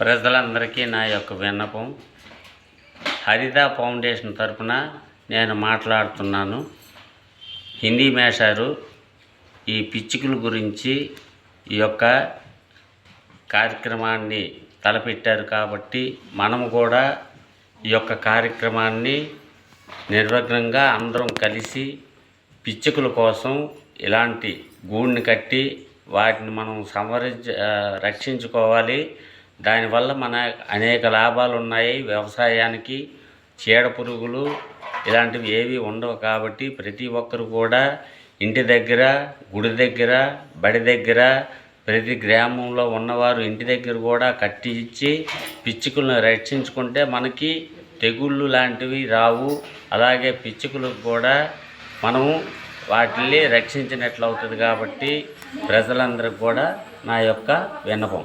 ప్రజలందరికీ నా యొక్క విన్నపం. హరిత ఫౌండేషన్ తరపున నేను మాట్లాడుతున్నాను. హిందీ మేషారు ఈ పిచ్చుకుల గురించి ఈ యొక్క కార్యక్రమాన్ని తలపెట్టారు కాబట్టి మనము కూడా ఈ యొక్క కార్యక్రమాన్ని నిర్విఘ్నంగా అందరం కలిసి పిచ్చుకల కోసం ఇలాంటి గూడిని కట్టి వాటిని మనం సంవరించ రక్షించుకోవాలి. దానివల్ల మన అనేక లాభాలు ఉన్నాయి వ్యవసాయానికి చీడ పురుగులు ఇలాంటివి ఏవి ఉండవు కాబట్టి ప్రతి ఒక్కరు కూడా ఇంటి దగ్గర గుడి దగ్గర బడి దగ్గర ప్రతి గ్రామంలో ఉన్నవారు ఇంటి దగ్గర కూడా కట్టి ఇచ్చి పిచ్చుకలను రక్షించుకుంటే మనకి తెగుళ్ళు లాంటివి రావు. అలాగే పిచ్చుకలకు కూడా మనము వాటిని రక్షించినట్లు అవుతుంది కాబట్టి ప్రజలందరికీ కూడా నా యొక్క విన్నపం.